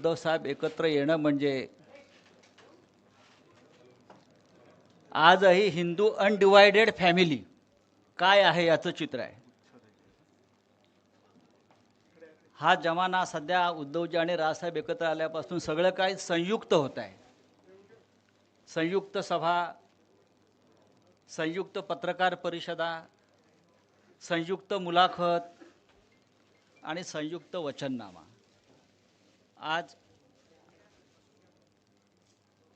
उद्धव साहेब एकत्र येणं म्हणजे आजही हिंदू अनडिवायडेड फॅमिली काय आहे याचं चित्र आहे. हा जमाना सध्या उद्धवजी आणि राजसाहेब एकत्र आल्यापासून सगळं काही संयुक्त होत आहे. संयुक्त सभा संयुक्त पत्रकार परिषदा संयुक्त मुलाखत आणि संयुक्त वचननामा. आज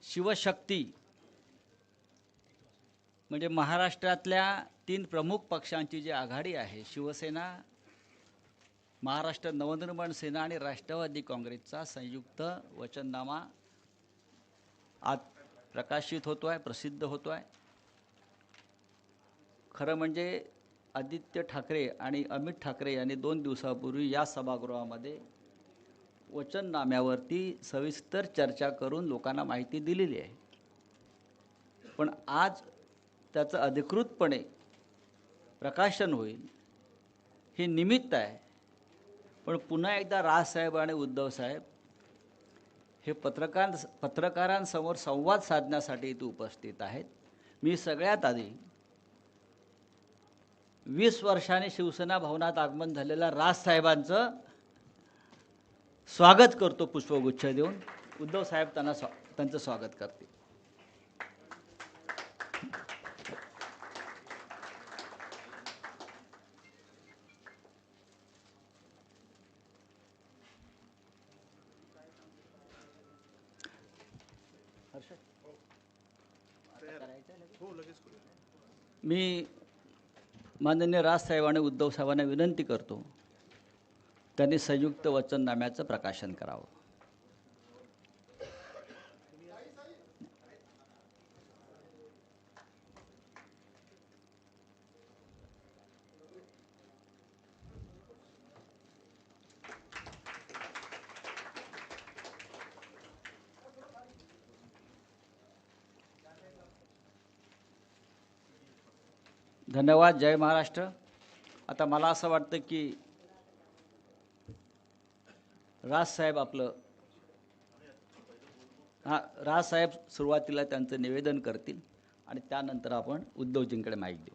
शिवशक्ती म्हणजे महाराष्ट्रातल्या तीन प्रमुख पक्षांची जी आघाडी आहे शिवसेना महाराष्ट्र नवनिर्माण सेना आणि राष्ट्रवादी काँग्रेसचा संयुक्त वचननामा आज प्रकाशित होतो आहे प्रसिद्ध होतो आहे खरं म्हणजे आदित्य ठाकरे आणि अमित ठाकरे यांनी दोन दिवसापूर्वी या सभागृहामध्ये वचननाम्यावरती सविस्तर चर्चा करून लोकांना माहिती दिलेली आहे. पण आज त्याचं अधिकृतपणे प्रकाशन होईल हे निमित्त आहे. पण पुन्हा एकदा राजसाहेब आणि उद्धवसाहेब हे पत्रकार पत्रकारांसमोर संवाद साधण्यासाठी इथे उपस्थित आहेत. मी सगळ्यात आधी वीस वर्षाने शिवसेना भवनात आगमन झालेल्या राजसाहेबांचं स्वागत करतो पुष्पगुच्छ देऊन. उद्धव साहेब त्यांना स्वा त्यांचं स्वागत करते मी माननीय राज आणि उद्धव साहेबांना विनंती करतो त्यांनी संयुक्त वचननाम्याचं प्रकाशन करावं. धन्यवाद. जय महाराष्ट्र. आता मला असं वाटतं की राजसाहेब आपलं हां राजसाहेब सुरुवातीला त्यांचं निवेदन करतील आणि त्यानंतर आपण उद्धवजींकडे माहीत देऊ.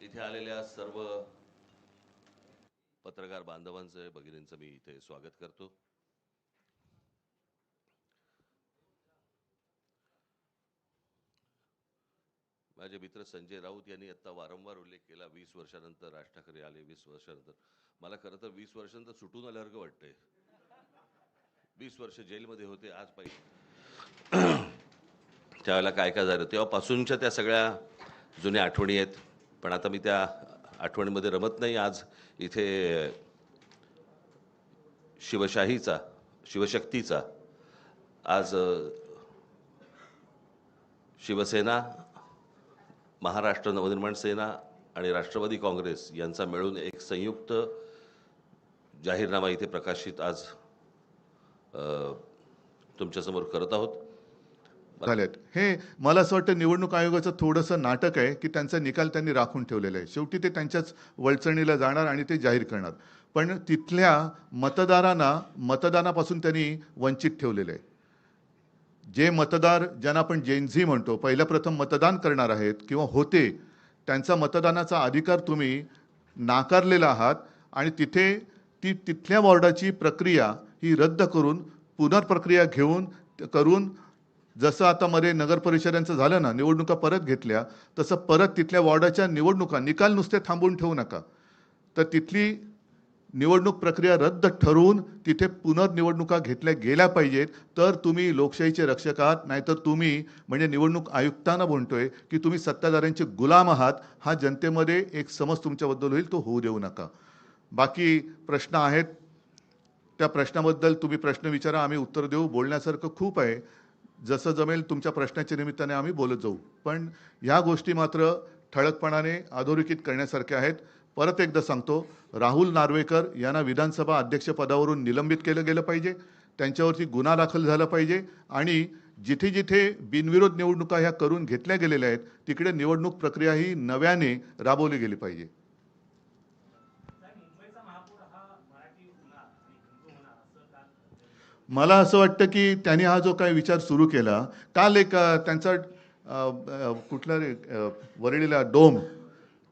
इथे आलेल्या सर्व पत्रकार बांधवांचं भगिनींचं मी इथे स्वागत करतो. माझे मित्र संजय राऊत यांनी आत्ता वारंवार उल्लेख केला वीस वर्षानंतर राज ठाकरे आले वीस वर्षानंतर. मला खरं तर वीस वर्षानंतर सुटून आल्यासारखं वाटतंय. वीस वर्ष जेलमध्ये होते आज पाहिजे त्यावेळेला काय काय झालं? तेव्हापासूनच्या त्या सगळ्या जुन्या आठवणी आहेत. पण आता मी त्या आठवणीमध्ये रमत नाही आज. इथे शिवशाहीचा शिवशक्तीचा आज शिवसेना महाराष्ट्र नवनिर्माण सेना आणि राष्ट्रवादी काँग्रेस यांचा मिळून एक संयुक्त जाहीरनामा इथे प्रकाशित आज तुमच्यासमोर करत आहोत. झालेत. हे मला असं वाटतं निवडणूक आयोगाचं थोडंसं नाटक आहे की त्यांचा निकाल त्यांनी राखून ठेवलेला आहे. शेवटी ते त्यांच्याच वळचणीला जाणार आणि ते जाहीर करणार. पण तिथल्या मतदारांना मतदानापासून त्यांनी वंचित ठेवलेलं आहे. जे मतदार ज्यांना आपण जेनझी म्हणतो पहिलं प्रथम मतदान करणार आहेत किंवा होते त्यांचा मतदानाचा अधिकार तुम्ही नाकारलेला आहात आणि तिथे ती तिथल्या वॉर्डाची प्रक्रिया ही रद्द करून पुनर्प्रक्रिया घेऊन करून जसं आता मध्ये नगर परिषदांचं झालं ना निवडणुका परत घेतल्या तसं परत तिथल्या वॉर्डाच्या निवडणुका निकाल नुसते थांबवून ठेवू नका. तर तिथली निवडणूक प्रक्रिया रद्द ठरवून तिथे पुनर्निवडणुका घेतल्या गेल्या पाहिजेत. तर तुम्ही लोकशाहीचे रक्षक आहात नाहीतर तुम्ही म्हणजे निवडणूक आयुक्तांना म्हणतोय की तुम्ही सत्ताधाऱ्यांचे गुलाम आहात. हा जनतेमध्ये एक समज तुमच्याबद्दल होईल तो होऊ देऊ नका. बाकी प्रश्न आहेत. त्या प्रश्नाबद्दल तुम्ही प्रश्न विचारा आम्ही उत्तर देऊ. बोलण्यासारखं खूप आहे. जसं जमेल तुमच्या प्रश्नाच्या निमित्ताने आम्ही बोलत जाऊ. पण ह्या गोष्टी मात्र ठळकपणाने अधोरेखित करण्यासारख्या आहेत. परत एकदा सांगतो राहुल नार्वेकर यांना विधानसभा अध्यक्षपदावरून निलंबित केलं गेलं पाहिजे. त्यांच्यावरती गुन्हा दाखल झाला पाहिजे. आणि जिथे जिथे बिनविरोध निवडणुका ह्या करून घेतल्या गेलेल्या आहेत तिकडे निवडणूक प्रक्रिया ही नव्याने राबवली गेली पाहिजे. मला असं वाटतं की त्यांनी हा जो काही विचार सुरू केला काल एक त्यांचा कुठला रे वरळीला डोम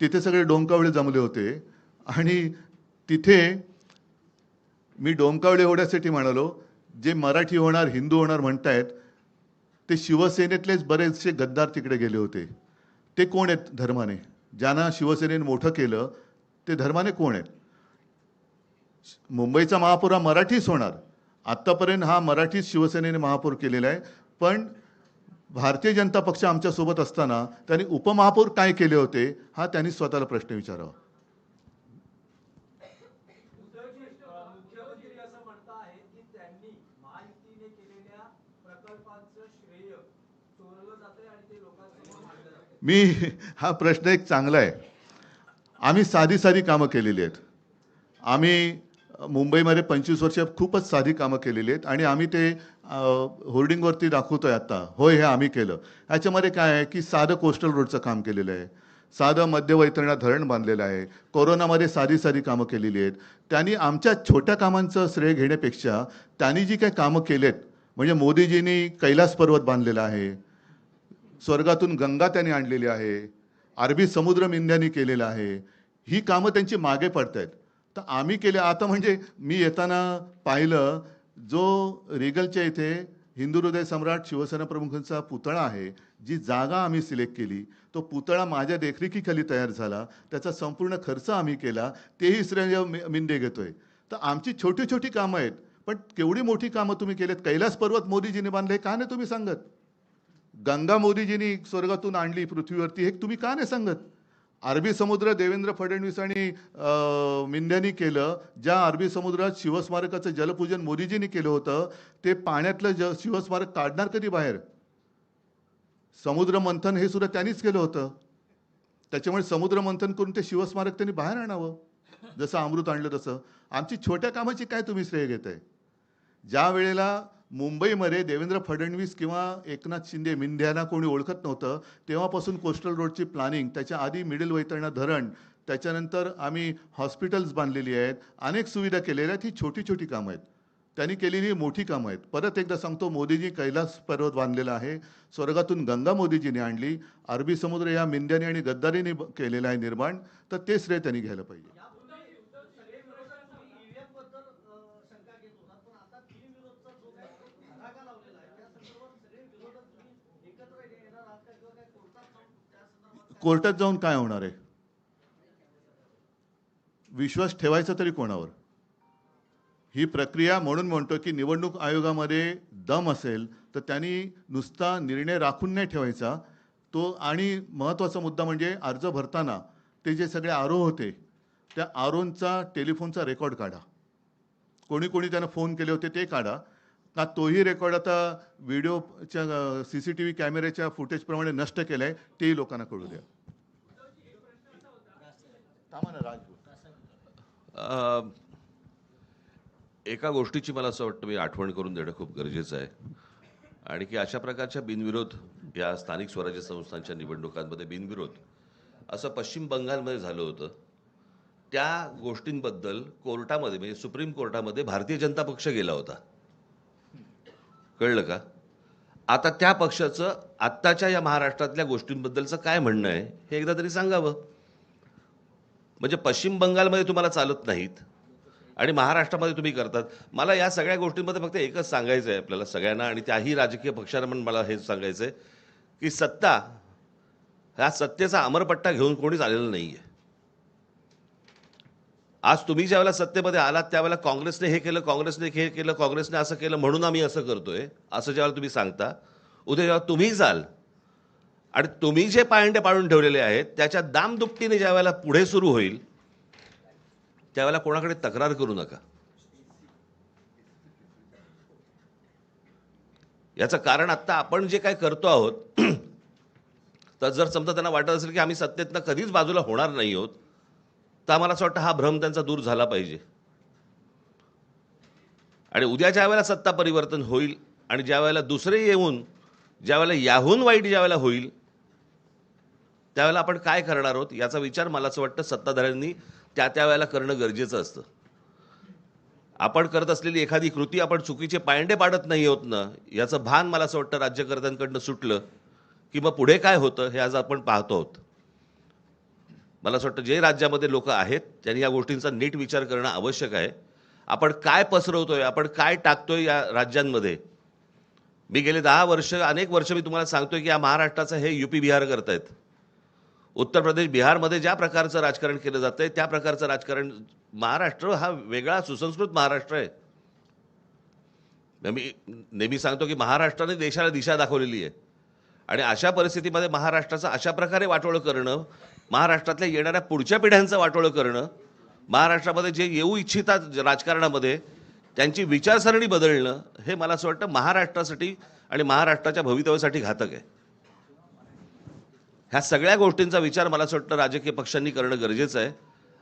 तिथे सगळे डोंकावळे जमले होते. आणि तिथे मी डोंकावळे एवढ्यासाठी म्हणालो जे मराठी होणार हिंदू होणार म्हणतायत ते शिवसेनेतलेच बरेचसे गद्दार तिकडे गेले होते. ते कोण आहेत धर्माने? ज्यांना शिवसेनेने मोठं केलं ते धर्माने कोण आहेत? मुंबईचा महापौर मराठीच होणार. आत्तापर्यंत हा मराठीच शिवसेनेने महापौर केलेला आहे. पण भारतीय जनता पक्ष आमच्यासोबत असताना त्यांनी उपमहापौर काय केले होते हा त्यांनी स्वतःला प्रश्न विचारावा. मी हा प्रश्न एक चांगला आहे. आम्ही साधी साधी कामं केलेली आहेत. आम्ही मुंबईमध्ये पंचवीस वर्ष खूपच साधी कामं केलेली आहेत आणि आम्ही ते होर्डिंगवरती होर्डिंगवरती दाखवतोय आता. होय हे आम्ही केलं. ह्याच्यामध्ये काय आहे की साधं कोस्टल रोडचं काम केलेलं आहे. साधं मध्यवैतरणा धरण बांधलेलं आहे. कोरोनामध्ये साधी साधी कामं केलेली आहेत. त्यांनी आमच्या छोट्या कामांचं श्रेय घेण्यापेक्षा त्यांनी जी काही कामं केलेत म्हणजे मोदीजींनी कैलास पर्वत बांधलेला आहे स्वर्गातून गंगा त्यांनी आणलेली आहे अरबी समुद्र इंडियानी केलेलं आहे ही कामं त्यांची मागे पडत आहेत तर आम्ही केले. आता म्हणजे मी येताना पाहिलं जो रिगलच्या इथे हिंदू हृदय सम्राट शिवसेना प्रमुखांचा पुतळा आहे जी जागा आम्ही सिलेक्ट केली तो पुतळा माझ्या देखरेखीखाली तयार झाला त्याचा संपूर्ण खर्च आम्ही केला तेही श्रेय मिंदे घेतोय. तर आमची छोटी छोटी कामं आहेत पण केवढी मोठी कामं तुम्ही केलेत? कैलास पर्वत मोदीजीने बांधले का नाही तुम्ही सांगत? गंगा मोदीजींनी स्वर्गातून आणली पृथ्वीवरती हे तुम्ही का नाही सांगत? अरबी समुद्र देवेंद्र फडणवीस आणि अं, मिंद्यांनी केलं ज्या अरबी समुद्रात शिवस्मारकाचं जलपूजन मोदीजींनी केलं होतं ते पाण्यातलं ज शिवस्मारक काढणार कधी बाहेर? समुद्र मंथन हे सुद्धा त्यांनीच केलं होतं. त्याच्यामुळे समुद्र मंथन करून ते शिवस्मारक त्यांनी बाहेर आणावं जसं अमृत आणलं तसं. आमची छोट्या कामाची काय तुम्ही श्रेय घेताय? ज्या वेळेला मुंबईमध्ये देवेंद्र फडणवीस किंवा एकनाथ शिंदे मिंध्याना कोणी ओळखत नव्हतं तेव्हापासून कोस्टल रोडची प्लॅनिंग त्याच्या आधी मिडल वैतरणा धरण त्याच्यानंतर आम्ही हॉस्पिटल्स बांधलेली आहेत अनेक सुविधा केलेल्या आहेत ही छोटी छोटी कामं आहेत. त्यांनी केलेली ही मोठी कामं आहेत. परत एकदा सांगतो मोदीजी कैलास पर्वत बांधलेला आहे स्वर्गातून गंगा मोदीजीने आणली अरबी समुद्र या मिंद्याने आणि गद्दारीने केलेला केलेलं आहे निर्माण तर ते श्रेय त्यांनी घ्यायला पाहिजे सगळे विरोधक ईव्हीएमबद्दल अ, शंका घेत होतात पण आता बिनविरोधचा जो काही धडाका लावलेला आहे त्या संदर्भात सगळे विरोधक तुम्ही एकत्र येणार आहात का किंवा काय कोर्टात जाऊन त्या संदर्भात कोर्टात जाऊन काय होणार आहे? विश्वास ठेवायचा तरी कोणावर? ही प्रक्रिया म्हणून म्हणतो की निवडणूक आयोगामध्ये दम असेल तर त्यांनी नुसता निर्णय राखून नाही ठेवायचा. तो आणि महत्त्वाचा मुद्दा म्हणजे अर्ज भरताना ते जे सगळे आरो होते त्या आरोंचा टेलिफोनचा रेकॉर्ड काढा. कोणी कोणी त्यांना फोन केले होते ते काढा. का तोही रेकॉर्ड आता व्हिडिओच्या सी सी टी व्ही कॅमेऱ्याच्या फुटेजप्रमाणे नष्ट केलं आहे तेही लोकांना कळू द्या. थांबा एका गोष्टीची मला असं वाटतं मी आठवण करून देणं खूप गरजेचं आहे. आणि की अशा प्रकारच्या बिनविरोध या स्थानिक स्वराज्य संस्थांच्या निवडणुकांमध्ये बिनविरोध असं पश्चिम बंगालमध्ये झालं होतं. त्या गोष्टींबद्दल कोर्टामध्ये म्हणजे सुप्रीम कोर्टामध्ये भारतीय जनता पक्ष गेला होता. कळलं का? आता त्या पक्षाचं आत्ताच्या या महाराष्ट्रातल्या गोष्टींबद्दलचं काय म्हणणं आहे हे एकदा तरी सांगावं. म्हणजे पश्चिम बंगालमध्ये तुम्हाला चालत नाहीत आणि महाराष्ट्रामध्ये तुम्ही करतात. मला या सगळ्या गोष्टींमध्ये फक्त एकच सांगायचं आहे आपल्याला सगळ्यांना आणि त्याही राजकीय पक्षांना पण मला हे सांगायचं आहे की सत्ता ह्या सत्तेचा अमरपट्टा घेऊन कोणीच आलेलं नाही आहे आज तुम्ही ज्यावेळेला सत्तेमध्ये आलात त्यावेळेला काँग्रेसने हे केलं काँग्रेसने हे केलं काँग्रेसने असं केलं म्हणून आम्ही असं करतोय असं ज्यावेळेला तुम्ही सांगता उद्या जेव्हा तुम्ही जाल आणि तुम्ही जे पायंडे पाळून ठेवलेले आहेत त्याच्या दामदुपटीने ज्या वेळेला पुढे सुरू होईल त्यावेळेला कोणाकडे तक्रार करू नका. याचं कारण आत्ता आपण जे काय करतो आहोत तर जर समजा त्यांना वाटत असेल की आम्ही सत्तेतनं कधीच बाजूला होणार नाही आहोत तर आम्हाला असं वाटतं हा भ्रम त्यांचा दूर झाला पाहिजे. आणि उद्या ज्या वेळेला सत्ता परिवर्तन होईल आणि ज्या वेळेला दुसरे येऊन ज्या वेळेला याहून वाईट ज्या वेळेला होईल त्यावेळेला आपण काय करणार आहोत याचा विचार मला असं वाटतं सत्ताधाऱ्यांनी त्या त्या वेळेला करणं गरजेचं असतं. आपण करत असलेली एखादी कृती आपण चुकीचे पायंडे पाडत नाही होत ना याचं भान मला असं वाटतं राज्यकर्त्यांकडनं सुटलं की मग पुढे काय होतं हे आज आपण पाहतो आहोत. मला असं वाटतं जे राज्यामध्ये लोक आहेत त्यांनी या गोष्टींचा नीट विचार करणं आवश्यक आहे. आपण काय पसरवतोय आपण काय टाकतोय या राज्यांमध्ये? मी गेले दहा वर्ष अनेक वर्ष मी तुम्हाला सांगतोय की या महाराष्ट्राचं हे युपी बिहार करतायत. उत्तर प्रदेश बिहारमध्ये ज्या प्रकारचं राजकारण केलं जातंय त्या प्रकारचं राजकारण महाराष्ट्र हा वेगळा सुसंस्कृत महाराष्ट्र आहे. मी नेहमी सांगतो की महाराष्ट्राने देशाला दिशा दाखवलेली आहे. आणि अशा परिस्थितीमध्ये महाराष्ट्राचं अशा प्रकारे वाटोळं करणं महाराष्ट्रातल्या येणाऱ्या पुढच्या पिढ्यांचं वाटोळं करणं महाराष्ट्रामध्ये जे येऊ इच्छितात राजकारणामध्ये त्यांची विचारसरणी बदलणं हे मला असं वाटतं महाराष्ट्रासाठी आणि महाराष्ट्राच्या भवितव्यासाठी घातक आहे. ह्या सगळ्या गोष्टींचा विचार मला असं वाटतं राजकीय पक्षांनी करणं गरजेचं आहे.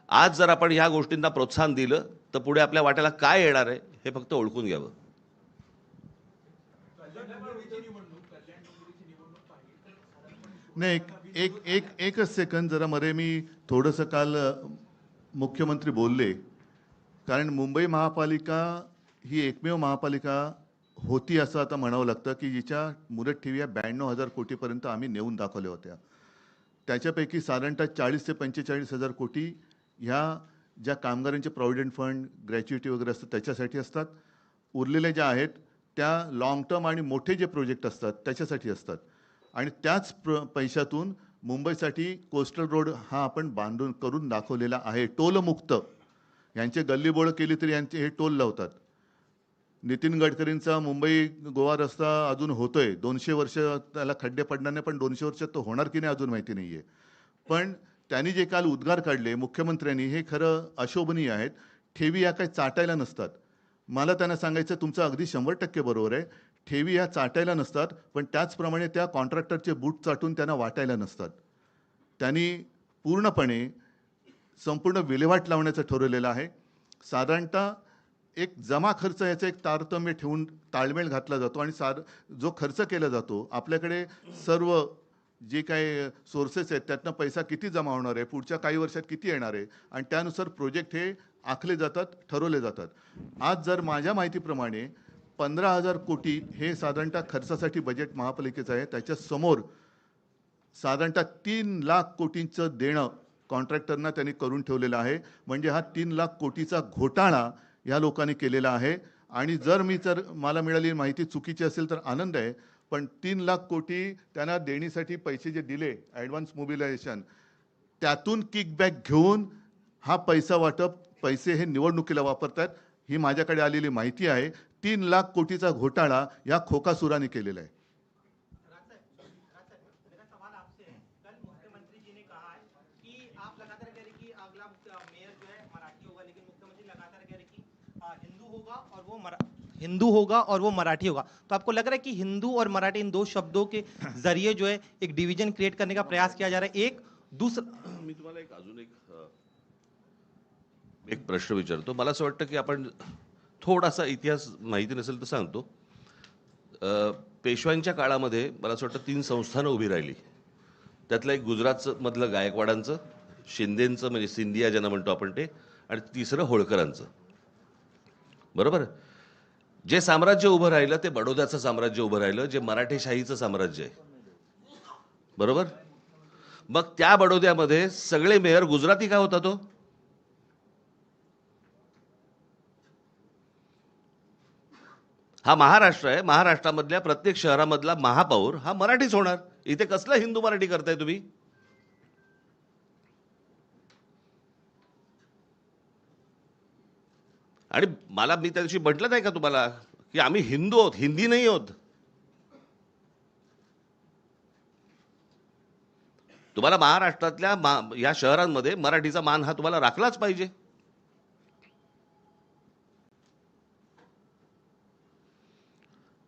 आज जर आपण ह्या गोष्टींना प्रोत्साहन दिलं तर पुढे आपल्या वाट्याला काय येणार आहे हे फक्त ओळखून घ्यावं. नाही एक एक एक एकच सेकंद जरा मरे मी थोडंसं काल मुख्यमंत्री बोलले. कारण मुंबई महापालिका ही एकमेव महापालिका होती असं आता म्हणावं लागतं की जिच्या मुदत ठेवी या ब्याण्णव हजार कोटीपर्यंत आम्ही नेऊन दाखवल्या होत्या. त्याच्यापैकी साधारणतः चाळीस ते पंचेचाळीस हजार कोटी ह्या ज्या कामगारांचे प्रॉव्हिडंट फंड ग्रॅच्युइटी वगैरे असतात त्याच्यासाठी असतात. उरलेल्या ज्या आहेत त्या लाँग टर्म आणि मोठे जे प्रोजेक्ट असतात त्याच्यासाठी असतात. आणि त्याच प्र पैशातून मुंबईसाठी कोस्टल रोड हा आपण बांधून करून दाखवलेला आहे टोलमुक्त. यांचे गल्लीबोळं केली तरी यांचे हे टोल लावतात. नितीन गडकरींचा मुंबई गोवा रस्ता अजून होतोय. दोनशे वर्ष त्याला खड्डे पडणार नाही पण दोनशे वर्ष तो होणार की नाही अजून माहिती नाही आहे पण त्यांनी जे काल उद्गार काढले मुख्यमंत्र्यांनी हे खरं अशोभनीय आहेत. ठेवी या काही चाटायला नसतात. मला त्यांना सांगायचं तुमचं अगदी शंभर टक्के बरोबर आहे. ठेवी ह्या चाटायला नसतात पण त्याचप्रमाणे त्या कॉन्ट्रॅक्टरचे बूट चाटून त्यांना वाटायला नसतात. त्यांनी पूर्णपणे संपूर्ण विल्हेवाट लावण्याचं ठरवलेलं आहे. साधारणतः एक जमा खर्च याचं एक तारतम्य ठेवून ताळमेळ घातला जातो आणि सार जो खर्च केला जातो आपल्याकडे सर्व जे काही सोर्सेस आहेत त्यातनं पैसा किती जमा होणार आहे पुढच्या काही वर्षात किती येणार आहे आणि त्यानुसार प्रोजेक्ट हे आखले जातात ठरवले जातात. आज जर माझ्या माहितीप्रमाणे पंधरा हजार कोटी हे साधारणतः खर्चासाठी बजेट महापालिकेचं आहे त्याच्यासमोर साधारणतः तीन लाख कोटींचं देणं कॉन्ट्रॅक्टरना त्यांनी करून ठेवलेलं आहे. म्हणजे हा तीन लाख कोटीचा घोटाळा या लोकांनी केलेला आहे. आणि जर मी जर मला मिळालेली माहिती चुकीची असेल तर आनंद आहे. पण तीन लाख कोटी त्यांना देणीसाठी पैसे जे दिले ॲडव्हान्स मोबिलायझेशन त्यातून किकबॅक घेऊन हा पैसा वाटप पैसे हे निवडणुकीला वापरतात ही माझ्याकडे आलेली माहिती आहे. तीन लाख कोटीचा घोटाळा या खोकासुराने केलेला आहे मेरा सवाल आपसे है कल मुख्यमंत्री जी ने कहा है कि आप लगातार कह रहे कि अगला मुख्य- मेयर जो है मराठी होगा लेकिन मुख्यमंत्री लगातार कह रहे कि आ, हिंदू होगा और वो मरा हिंदू होगा और वो मराठी होगा। तो आपको लग रहा है कि हिंदू और मराठी इन दो शब्दों के जरिए जो है एक डिवीजन क्रिएट करने का प्रयास किया जा रहा है। एक दूसरा मी तुम्हाला एक अजून एक एक प्रश्न विचारतो. मला असं वाटतं की आपण थोडासा इतिहास माहिती नसेल तर सांगतो. पेशव्यांच्या काळामध्ये मला असं वाटतं तीन संस्थानं उभी राहिली. त्यातलं एक गुजरातचं मधलं गायकवाडांचं शिंदेंचं म्हणजे सिंधिया ज्यांना म्हणतो आपण ते आणि तिसरं होळकरांचं. बरोबर? जे साम्राज्य उभं राहिलं ते बडोद्याचं साम्राज्य उभं राहिलं जे मराठेशाहीचं साम्राज्य आहे. बरोबर? मग त्या बडोद्यामध्ये सगळे मेयर गुजराती का होता तो? हा महाराष्ट्र आहे. महाराष्ट्रामधल्या प्रत्येक शहरामधला महापौर हा मराठीच होणार. इथे कसलं हिंदू मराठी करताय तुम्ही? आणि मला मी त्या दिवशी म्हटलं नाही का तुम्हाला की आम्ही हिंदू आहोत हिंदी नाही आहोत? तुम्हाला महाराष्ट्रातल्या मा या शहरांमध्ये मराठीचा मान हा तुम्हाला राखलाच पाहिजे.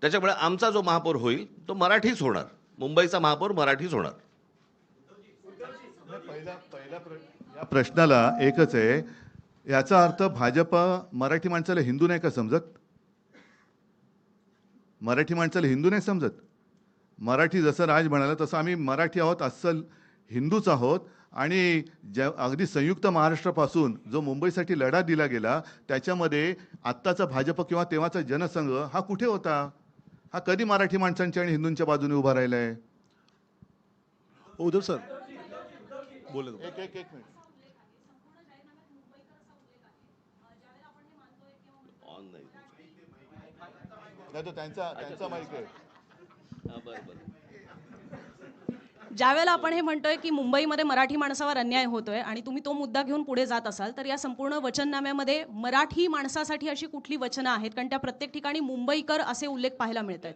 त्याच्यामुळे आमचा जो महापौर होईल तो मराठीच होणार. मुंबईचा महापौर मराठीच होणार. पहिला पहिला प्रश्नाला एकच आहे याचा अर्थ भाजप मराठी माणसाला हिंदू नाही का समजत? मराठी माणसाला हिंदू नाही समजत? मराठी जसं राज म्हणाला तसं आम्ही मराठी आहोत अस्सल हिंदूच आहोत. आणि ज्या अगदी संयुक्त महाराष्ट्रापासून जो मुंबईसाठी लढा दिला गेला त्याच्यामध्ये आत्ताचा भाजप किंवा तेव्हाचा जनसंघ हा कुठे होता? हा कधी मराठी माणसांच्या आणि हिंदूंच्या बाजूने उभा राहिला आहे उद्धव सर. बोला एक एक एक मिनिट. नाही तो त्यांचा त्यांचा माहिती आहे. हा, बरं बरं. ज्यावेळेला आपण हे म्हणतोय की मुंबईमध्ये मराठी माणसावर अन्याय होतोय आणि तुम्ही तो मुद्दा घेऊन पुढे जात असाल तर या संपूर्ण वचननाम्यामध्ये मराठी माणसासाठी अशी कुठली वचनं आहेत? कारण त्या प्रत्येक ठिकाणी मुंबईकर असे उल्लेख पाहायला मिळत आहेत.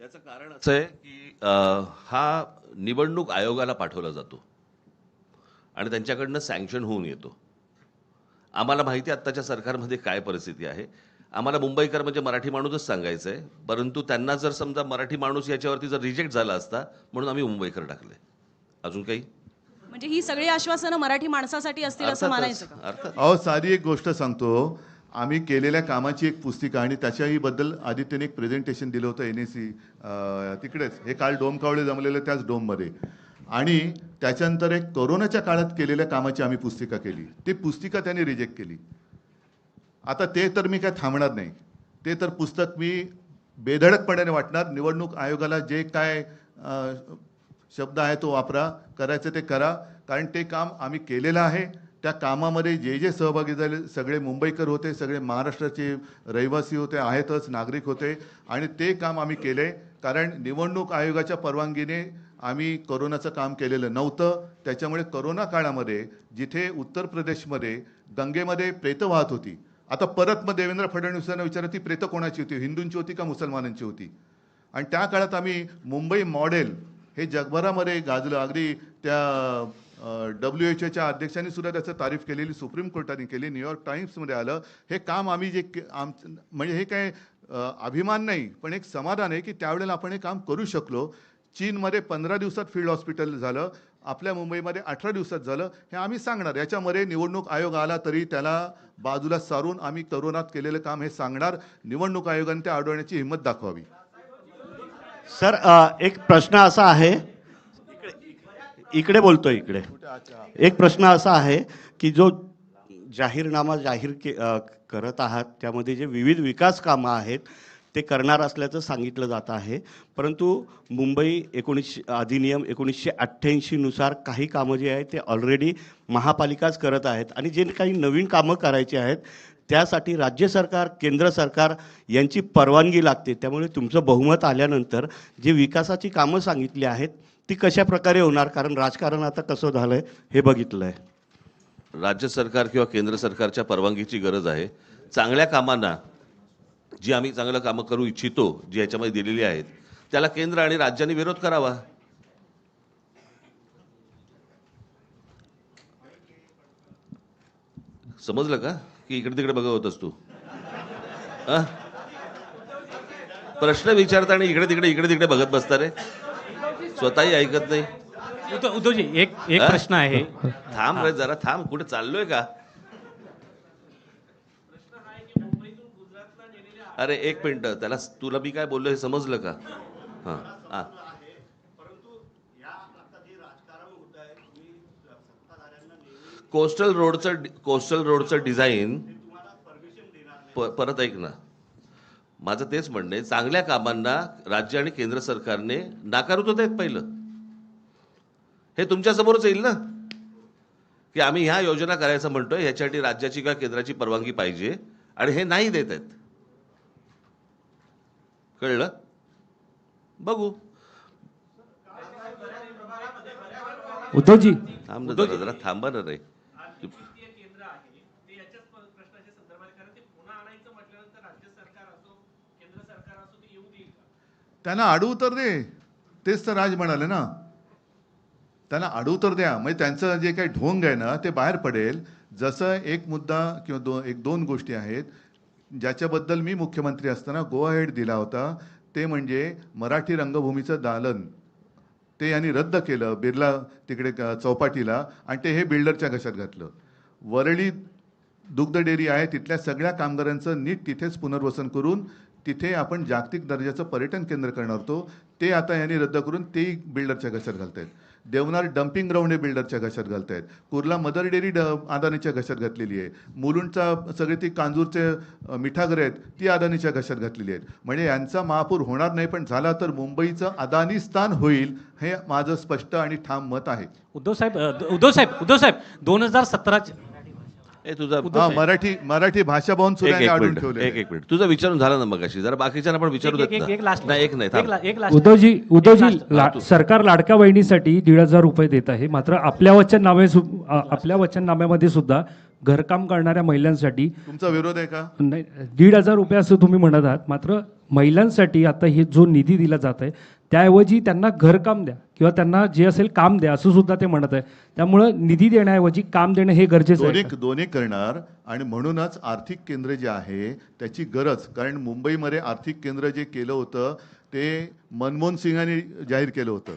याचं कारण असं आहे की हा निवडणूक आयोगाला पाठवला जातो आणि त्यांच्याकडनं सँक्शन होऊन येतो. आम्हाला माहिती आहे आत्ताच्या सरकारमध्ये काय परिस्थिती आहे. आम्हाला मुंबईकर म्हणजे मराठी माणूसच सांगायचं आहे परंतु त्यांना जर समजा मराठी माणूस याच्यावरती जर रिजेक्ट झाला असता म्हणून आम्ही मुंबईकर टाकले अजून काही? म्हणजे ही सगळी आश्वासनं मराठी माणसासाठी असतील असं मानायचं का? अहो साधी एक गोष्ट सांगतो. आम्ही केलेल्या कामाची एक पुस्तिका आणि त्याच्याही बद्दल आदित्यने एक प्रेझेंटेशन दिलं होतं एन एस सी तिकडेच. हे काल डोम कावळे जमलेलं त्याच डोममध्ये. आणि त्याच्यानंतर एक कोरोनाच्या काळात केलेल्या कामाची आम्ही पुस्तिका केली. ती पुस्तिका त्यांनी रिजेक्ट केली. आता ते तर मी काय थांबणार नाही. ते तर पुस्तक मी बेधडकपणाने वाटणार. निवडणूक आयोगाला जे काय शब्द आहे तो वापरा. करायचं ते करा. कारण ते काम आम्ही केलेलं आहे. त्या कामामध्ये जे जे सहभागी झाले सगळे मुंबईकर होते सगळे महाराष्ट्राचे रहिवासी होते आहेतच नागरिक होते. आणि ते काम आम्ही केले. कारण निवडणूक आयोगाच्या परवानगीने आम्ही करोनाचं काम केलेलं नव्हतं. त्याच्यामुळे करोना काळामध्ये जिथे उत्तर प्रदेशमध्ये गंगेमध्ये प्रेतं वाहत होती आता परत मग देवेंद्र फडणवीसांना विचारलं ती प्रेतं कोणाची होती? हिंदूंची होती का मुसलमानांची होती? आणि त्या काळात आम्ही मुंबई मॉडेल हे जगभरामध्ये गाजलं. अगदी त्या डब्ल्यू एच ओच्या अध्यक्षांनी सुद्धा त्याचं तारीफ केलेली सुप्रीम कोर्टाने केली न्यूयॉर्क टाईम्समध्ये आलं. हे काम आम्ही जे आम म्हणजे हे काय अभिमान नाही पण एक समाधान आहे की त्यावेळेला आपण हे काम करू शकलो. चीनमध्ये पंधरा दिवसात फील्ड हॉस्पिटल झालं. आपल्या मुंबईमध्ये अठरा दिवसात झालं हे आम्ही सांगणार. याच्यामध्ये निवडणूक आयोग आला तरी त्याला बाजूला सारून आम्ही तरुणात केलेलं काम हे सांगणार. निवडणूक आयोगाने ते अडवण्याची हिंमत दाखवावी. सर एक प्रश्न असा आहे. इकडे- बोलतो इकडे. एक प्रश्न असा आहे की जो जाहीरनामा जाहीर के करत आहात त्यामध्ये जे विविध विकास कामं आहेत ते करणार असल्याचं सांगितलं जात आहे. परंतु मुंबई एकोणीसशे अधिनियम एकोणीसशे अठ्ठ्याऐंशीनुसार काही कामं जे आहेत ते ऑलरेडी महापालिकाच करत आहेत. आणि जे काही नवीन कामं करायची आहेत त्यासाठी राज्य सरकार केंद्र सरकार यांची परवानगी लागते. त्यामुळे तुमचं बहुमत आल्यानंतर जे विकासाची कामं सांगितली आहेत ती कशा प्रकारे होणार? कारण राजकारण आता कसं झालं आहे हे बघितलं आहे राज्य सरकार किंवा केंद्र सरकारच्या परवानगीची गरज आहे. चांगल्या कामांना जी आम्ही चांगलं कामं करू इच्छितो जी याच्यामध्ये दिलेली आहेत त्याला केंद्र आणि राज्यांनी विरोध करावा. समजलं का? की इकडे तिकडे बघत होतस तू? प्रश्न विचारता आणि इकडे तिकडे इकडे तिकडे बघत बसता रे. स्वतःही ऐकत नाही. उद्धव उद्धवजी एक एक? प्रश्न आहे. थांब रे जरा थांब. कुठे चाललोय का? अरे एक मिनिट. त्याला तुला मी काय बोललो हे समजलं का? हां हां कोस्टल रोडचं कोस्टल रोडचं डिझाईन परत ऐक ना. माझं तेच म्हणणं आहे चांगल्या कामांना राज्य आणि केंद्र सरकारने नाकारत तर आहेत पहिलं. हे तुमच्यासमोरच येईल ना? की आम्ही ह्या योजना करायचं म्हणतोय ह्याच्यासाठी राज्याची किंवा केंद्राची परवानगी पाहिजे आणि हे नाही देत आहेत. कळलं? बघू. उद्धवजी. थांब ना जरा थांबा ना रे. केंद्र आहे. ते याच्याच प्रश्नाच्या संदर्भात कारण ते पुन्हा आणायचं म्हटल्यानंतर राज्य सरकार असो केंद्र सरकार असो ते येऊ देईल का? त्यांना अडवतर दे. तेच तर राज म्हणाले ना. त्यांना अडवतर द्या. म्हणजे त्यांचं जे काही ढोंग आहे ना ते बाहेर पडेल. जसं एक मुद्दा किंवा दो एक दोन गोष्टी आहेत. ज्याच्याबद्दल मी मुख्यमंत्री असताना गो अहेड दिला होता ते म्हणजे मराठी रंगभूमीचं दालन. ते यांनी रद्द केलं बिर्ला तिकडे चौपाटीला आणि ते हे बिल्डरच्या घशात घातलं. वरळी दुग्ध डेअरी आहे तिथल्या सगळ्या कामगारांचं नीट तिथेच पुनर्वसन करून तिथे आपण जागतिक दर्जाचं पर्यटन केंद्र करणार होतो. ते आता यांनी रद्द करून तेही बिल्डरच्या घशात घालतायत. देवनार डम्पिंग ग्राउंड हे बिल्डरच्या घशात घालतायत. कुर्ला मदर डेअरी ड अदानीच्या घशात घातलेली आहे. मुलुंडचा सगळे ती कांजूरचे मिठागरे आहेत ती अदानीच्या घशात घातलेली आहेत. म्हणजे यांचा महापूर होणार नाही पण झाला तर मुंबईचं अदानीस्थान होईल हे माझं स्पष्ट आणि ठाम मत आहे. उद्धव साहेब उद्धव साहेब उद्धव साहेब दोन हजार सतराच्या ए तुझा हा मराठी मराठी भाषा भवन सुद्धा एक एक मिनिट. ठेवलेलं एक आहे. एक मिनिट. तुझं विचारून झालं ना मगाशी. जरा बाकीच्यांना पण विचारू एक- देत नाही एक उद्धवजी उद्धवजी. सरकार लाडक्या बहिणीसाठी दीड हजार रुपये देत आहे. मात्र आपल्या वचननामे सु- आ- आपल्या वचननाम्यामध्ये सुद्धा घरकाम करणाऱ्या महिलांसाठी तुमचा विरोध आहे का? नाही दीड हजार रुपये असं तुम्ही म्हणत आहात. मात्र महिलांसाठी आता हे जो निधी दिला जात आहे त्याऐवजी त्यांना घरकाम द्या किंवा त्यांना जे असेल काम द्या असं सुद्धा ते म्हणत आहे त्यामुळं निधी देण्याऐवजी काम देणं हे गरजेचं आहे. दोन्ही करणार आणि म्हणूनच आर्थिक केंद्र जे आहे त्याची गरज कारण मुंबईमध्ये आर्थिक केंद्र जे केलं होतं ते मनमोहन सिंगांनी जाहीर केलं होतं.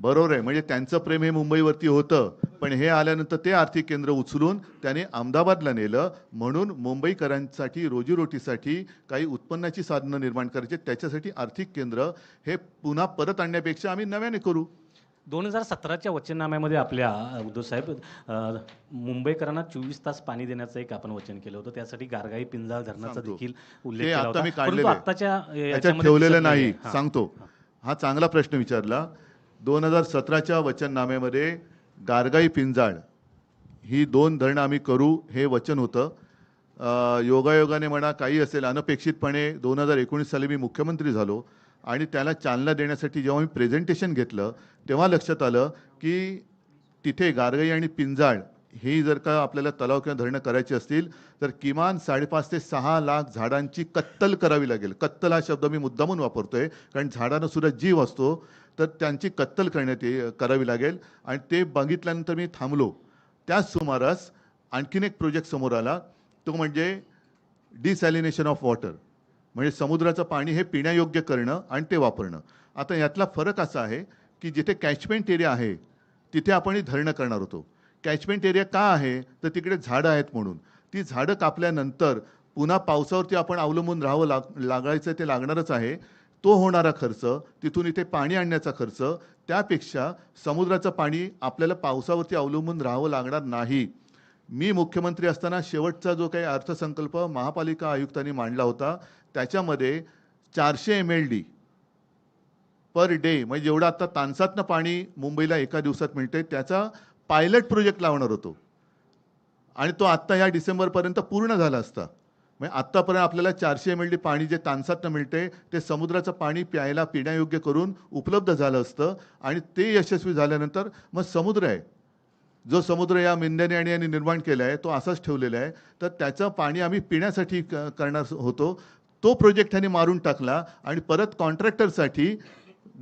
बरोबर आहे. म्हणजे त्यांचं प्रेम हे मुंबईवरती होतं. पण हे आल्यानंतर ते आर्थिक केंद्र उचलून त्याने अहमदाबादला नेलं. म्हणून मुंबईकरांसाठी रोजीरोटीसाठी काही उत्पन्नाची साधनं निर्माण करायची त्याच्यासाठी आर्थिक केंद्र हे पुन्हा परत आणण्यापेक्षा आम्ही नव्याने करू. दोन हजार सतराच्या वचननाम्यामध्ये आपल्या उद्धव साहेब मुंबईकरांना चोवीस तास पाणी देण्याचं एक आपण वचन केलं होतं. त्यासाठी गारगाई पिंजाळ धरणाचा. देखील उल्लेख. आत्ताच्या ठेवलेलं नाही. सांगतो. हा चांगला प्रश्न विचारला. दोन हजार सतराच्या वचननाम्यामध्ये गारगाई पिंजाळ ही दोन धरणं आम्ही करू हे वचन होतं. योगायोगाने म्हणा काही असेल अनपेक्षितपणे दोन हजार एकोणीस साली मी मुख्यमंत्री झालो आणि त्याला चालना देण्यासाठी जेव्हा मी प्रेझेंटेशन घेतलं तेव्हा लक्षात आलं की तिथे गारगाई आणि पिंजाळ ही जर का आपल्याला तलाव किंवा धरणं करायची असतील तर किमान साडेपाच ते सहा लाख झाडांची कत्तल करावी लागेल. कत्तल हा शब्द मी मुद्दामून वापरतोय कारण झाडांना सुद्धा जीव असतो. तर त्यांची कत्तल करण्यात ये करावी लागेल. आणि ते बघितल्यानंतर मी थांबलो. त्याच सुमारास आणखीन एक प्रोजेक्ट समोर आला. तो म्हणजे डिसॅलिनेशन ऑफ वॉटर म्हणजे समुद्राचं पाणी हे पिण्यायोग्य करणं आणि ते वापरणं. आता यातला फरक असा आहे की जिथे कॅचमेंट एरिया आहे तिथे आपण ही धरणं करणार होतो. कॅचमेंट एरिया का आहे? तर तिकडे झाडं आहेत म्हणून. ती झाडं कापल्यानंतर पुन्हा पावसावरती आपण अवलंबून राहावं लाग लागायचं ते लागणारच आहे. तो होणारा खर्च तिथून इथे पाणी आणण्याचा खर्च त्यापेक्षा समुद्राचं पाणी आपल्याला पावसावरती अवलंबून राहावं लागणार नाही. मी मुख्यमंत्री असताना शेवटचा जो काही अर्थसंकल्प महापालिका आयुक्तांनी मांडला होता त्याच्यामध्ये चारशे M L D per day म्हणजे जेवढं आता तानसातनं पाणी मुंबईला एका दिवसात मिळते त्याचा पायलट प्रोजेक्ट लावणार होतो. आणि तो आत्ता या डिसेंबरपर्यंत पूर्ण झाला असता. म्हणजे आत्तापर्यंत आपल्याला चारशे एम एल डी पाणी जे तानसातनं मिळते ते समुद्राचं पाणी प्यायला पिण्यायोग्य करून उपलब्ध झालं असतं आणि ते यशस्वी झाल्यानंतर मग समुद्र आहे. जो समुद्र या मिंद्याने आणि यांनी निर्माण केला आहे तो असाच ठेवलेला आहे. तर त्याचं पाणी आम्ही पिण्यासाठी क- करणार होतो. तो प्रोजेक्ट त्यांनी मारून टाकला आणि परत कॉन्ट्रॅक्टरसाठी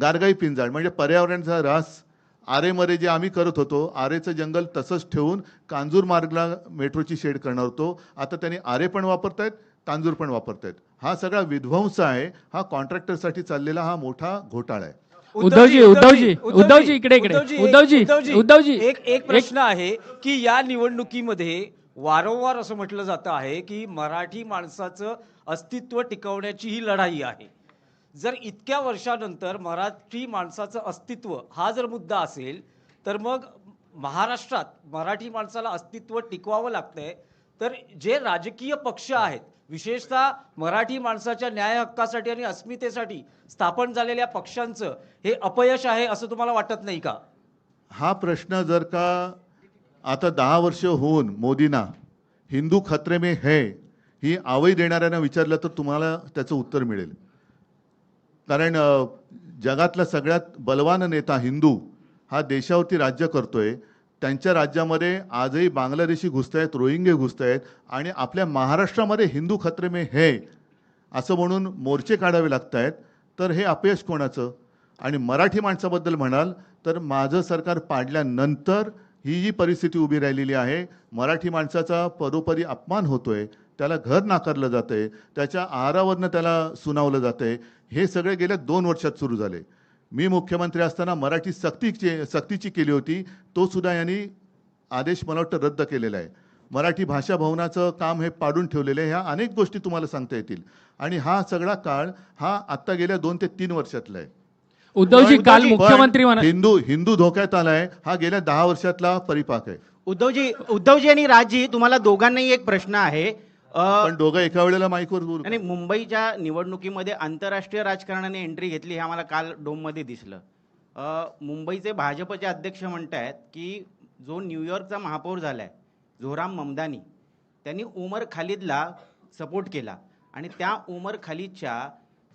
गारगाई पिंजाळ म्हणजे पर्यावरणाचा ऱ्हास आरेमध्ये जे आम्ही करत होतो आरेचं जंगल तसंच ठेवून कांजूर मार्गला मेट्रोची शेड करणार होतो. आता त्यांनी आरे पण वापरतायत कांजूर पण वापरतायत. हा सगळा विध्वंस आहे हा कॉन्ट्रॅक्टरसाठी चाललेला हा मोठा घोटाळा आहे. उद्धवजी, उद्धवजी, उद्धवजी, इकडे, इकडे. उद्धवजी, उद्धवजी. एक एक प्रश्न आहे की या निवडणुकीमध्ये वारंवार असं म्हटलं जातं आहे की मराठी माणसाचं अस्तित्व टिकवण्याची ही लढाई आहे. जर इतक्या वर्षानंतर मराठी माणसाचं अस्तित्व हा जर मुद्दा असेल तर मग महाराष्ट्रात मराठी माणसाला अस्तित्व टिकवावं लागतंय. तर जे राजकीय पक्ष आहेत विशेषतः मराठी माणसाच्या न्याय हक्कासाठी आणि अस्मितेसाठी स्थापन झालेल्या पक्षांचं हे अपयश आहे असं तुम्हाला वाटत नाही का? हा प्रश्न जर का आता दहा वर्ष होऊन मोदींना हिंदू खत्रे में है ही आवई देणाऱ्यांना विचारलं तर तुम्हाला त्याचं उत्तर मिळेल. कारण जगातला सगळ्यात बलवान नेता हिंदू हा देशावरती राज्य करतोय. त्यांच्या राज्यामध्ये आजही बांगलादेशी घुसत आहेत रोहिंगे घुसत आहेत आणि आपल्या महाराष्ट्रामध्ये हिंदू खत्रे में है असं म्हणून मोर्चे काढावे लागत आहेत तर हे अपयश कोणाचं? आणि मराठी माणसाबद्दल म्हणाल तर माझं सरकार पाडल्यानंतर ही जी परिस्थिती उभी राहिलेली आहे. मराठी माणसाचा परोपरी अपमान होतोय. त्याला घर नाकारलं जातंय त्याच्या आहारावरनं त्याला सुनावलं जातंय. हे सगळे गेल्या दोन वर्षात सुरू झाले. मी मुख्यमंत्री असताना मराठी सक्तीची सक्तीची केली होती तो सुद्धा यांनी आदेश मला वाटतं रद्द केलेला आहे. मराठी भाषा भवनाचं काम हे पाडून ठेवलेलं आहे ह्या अनेक गोष्टी तुम्हाला सांगता येतील. आणि हा सगळा काळ हा आत्ता गेल्या दोन ते तीन वर्षातला आहे. उद्धवजी काल मुख्यमंत्री हिंदू हिंदू धोक्यात आलाय हा गेल्या दहा वर्षातला परिपाक आहे. उद्धवजी उद्धवजी आणि राजजी तुम्हाला दोघांनाही एक प्रश्न आहे. पण दोघं एका वेळेला माईकवर बोलू आणि मुंबईच्या निवडणुकीमध्ये आंतरराष्ट्रीय राजकारणाने एंट्री घेतली हे आम्हाला काल डोममध्ये दिसलं. अ, मुंबईचे भाजपचे अध्यक्ष म्हणतायत की जो न्यूयॉर्कचा महापौर झालाय झोराम ममदानी त्यांनी उमर खालिदला सपोर्ट केला. आणि त्या उमर खालिदच्या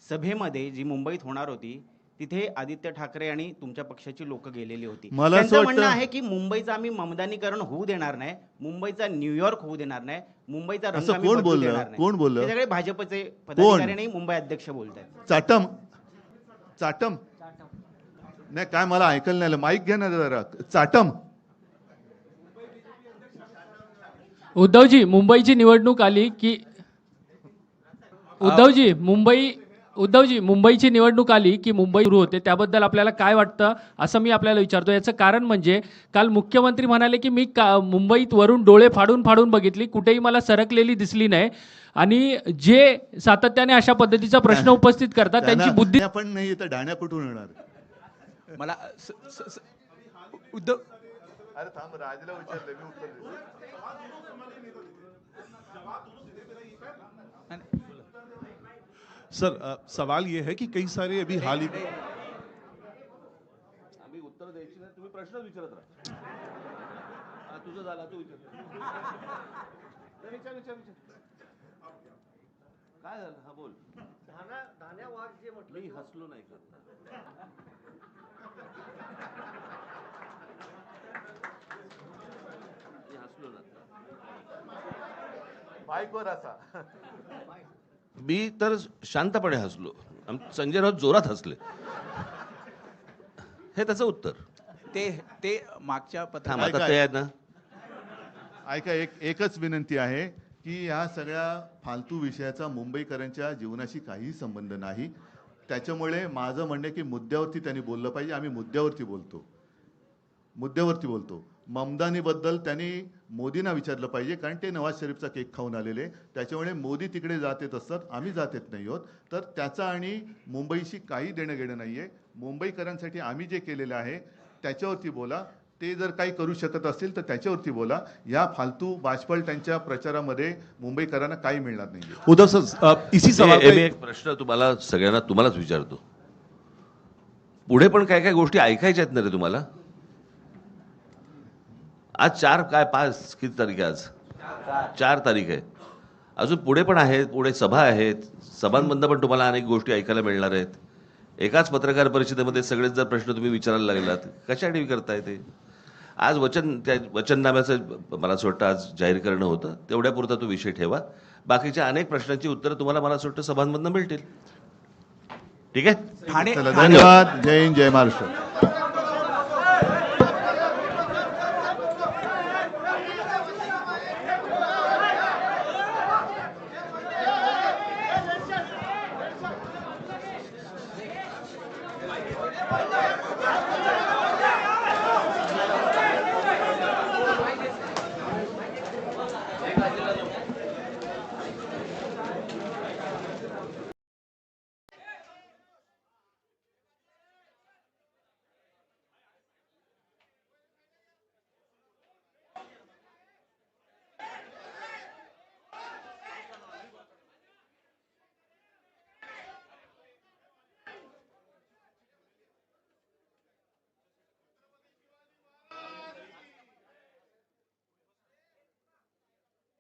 सभेमध्ये जी मुंबईत होणार होती तिथे आदित्य ठाकरे आणि तुमच्या पक्षाची लोक गेलेली होती. मला असं त्यांचं म्हणणं आहे की मुंबईचं आम्ही ममदानीकरण होऊ देणार नाही मुंबईचा न्यूयॉर्क होऊ देणार नाही मुंबईचा रंग असं आम्ही कोण बदलू बोललं? देणार नाही. कोण बोललं? हे सगळे भाजपचे पदाधिकारी आणि मुंबई अध्यक्ष बोलत आहेत चाटम. चाटम. नाही काय मला ऐकायला नाही आलं माईक घ्या ना जरा. चाटम. उद्धवजी मुंबईची निवडणूक आली की उद्धवजी मुंबई उद्धवजी मुंबईची निवडणूक आली की मुंबई सुरू होते त्याबद्दल आपल्याला काय वाटतं असं मी आपल्याला विचारतो याचं कारण म्हणजे काल मुख्यमंत्री म्हणाले की मी का मुंबईत वरून डोळे फाडून फाडून बघितली कुठेही मला सरकलेली दिसली नाही. आणि जे सातत्याने अशा पद्धतीचा प्रश्न उपस्थित करतात त्यांची बुद्धी त्या पण नाही तर डाण्या कुठून येणार? मला उद्धव अरे थांब राजला विचारलं मी उत्तर सर सवाल ये है कि कई सारे अभी हाल ही उत्तर द्यायची नाही तुम्ही प्रश्न विचारत राहा. तुझं झाला तू विचार. विचार विचार विचार. काय झालं? हा बोल. धाना धान्या वाघ जे म्हटलं मी हसलो नाही का मी हसलो ना माईकवर असा. मी तर शांतपणे हसलो. संजय राऊत जोरात हसले. हे त्याचं उत्तर. ते ते मागच्या थांब पत्र आता काय- ते आहे ना. ऐका एक एकच विनंती आहे की या सगळ्या फालतू विषयाचा मुंबईकरांच्या जीवनाशी काहीही संबंध नाही. त्याच्यामुळे माझं म्हणणं की मुद्द्यावरती त्यांनी बोललं पाहिजे. आम्ही मुद्द्यावरती बोलतो. मुद्द्यावरती बोलतो. ममदानीबद्दल त्यांनी मोदींना विचारलं पाहिजे कारण ते नवाज शरीफचा केक खाऊन आलेले. त्याच्यामुळे मोदी तिकडे जात येत असतात आम्ही जात येत नाही आहोत. तर त्याचा आणि मुंबईशी काही देणं घेणं नाही आहे मुंबईकरांसाठी आम्ही जे केलेलं आहे त्याच्यावरती बोला. ते जर काही करू शकत असतील तर त्याच्यावरती बोला. या फालतू बाजपळ त्यांच्या प्रचारामध्ये मुंबईकरांना काही मिळणार नाही उद्धव सर इसी सवाल एक प्रश्न तुम्हाला सगळ्यांना तुम्हालाच विचारतो. पुढे पण काय काय गोष्टी ऐकायच्या आहेत ना रे तुम्हाला? आज चार काय पाच किती तारीख आहे आज? चार तारीख आहे. अजून पुढे पण आहेत पुढे सभा आहेत. सभांमधनं पण तुम्हाला अनेक गोष्टी ऐकायला मिळणार आहेत. एकाच पत्रकार परिषदेमध्ये सगळेच जर प्रश्न तुम्ही विचारायला लागलात कशासाठी करताय ते? आज वचन त्या वचननाम्याचं मला असं वाटतं आज जाहीर करणं होतं. तेवढ्यापुरता तो विषय ठेवा. बाकीच्या अनेक प्रश्नांची उत्तरं तुम्हाला मला असं वाटतं सभांमधनं मिळतील. ठीक आहे? धन्यवाद. जय हिंद जय महाराष्ट्र.